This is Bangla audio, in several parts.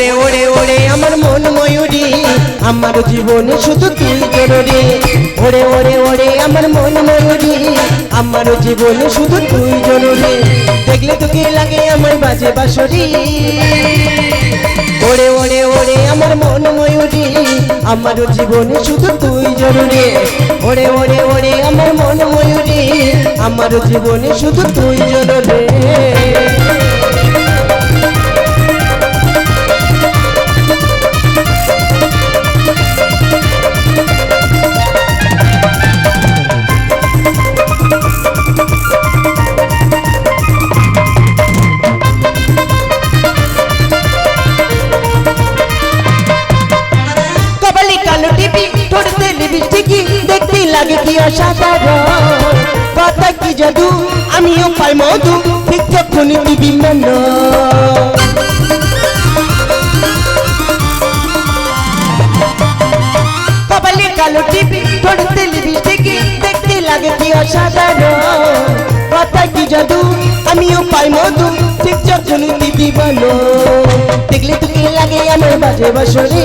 ওরে ওরে ওরে, আমার মন ময়ূরী আমার জীবনে শুধু তুই জরুরি ওরে ওরে ওরে, আমার মন ময়ূরী আমার জীবনে শুধু তুই জরুরি দেখলে তোকে লাগে আমার বাজে বাসরি ওরে ওরে ওরে, আমার মন ময়ূরী আমার জীবনে শুধু তুই জরুরি ওরে ওরে ওরে, আমার মন ময়ূরী আমার জীবনে শুধু তুই জরুরি লাগে কি অসাধারণ? কথা কি জাদু? আমিও পাই মধু, ঠিক যখনই দিবি মন কপালে কালো টিপি ঠোঁটতে দেখতে লাগে কি অসাধারণ? কথা কি জাদু? আমিও পাই মধু, ঠিক যখনই দিবি বলো দেখলে তোকে লাগে আমার বাজে ওরে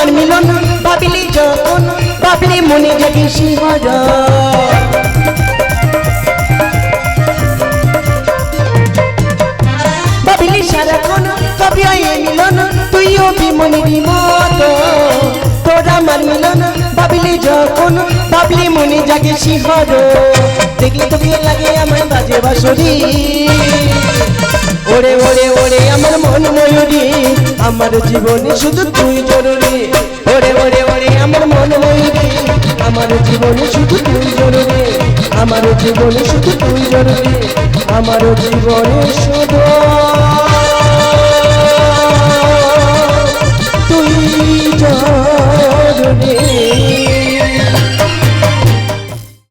তোর আমার মিলন ভাবিলি যখন ভাবলি মনে জাগে শিহর ভাবিলি সারাক্ষণ কবি মিলন, তুইও বিমনের মতো তোর আমার মিলন ভাবিলি যখন ভাবলি মনে জাগে শিহর দেখলে তোকে লাগে আমার বাজে বাসরি ওরে ওরে ওরে, আমার মন ময়ূরী আমার জীবনে শুধু তুই জরুরি। ওরে ওরে ওরে, আমার মন ময়ূরী আমার জীবনে শুধু তুই জরুরি। আমার জীবনে শুধু তুই জরুরি, আমার জীবনে শুধু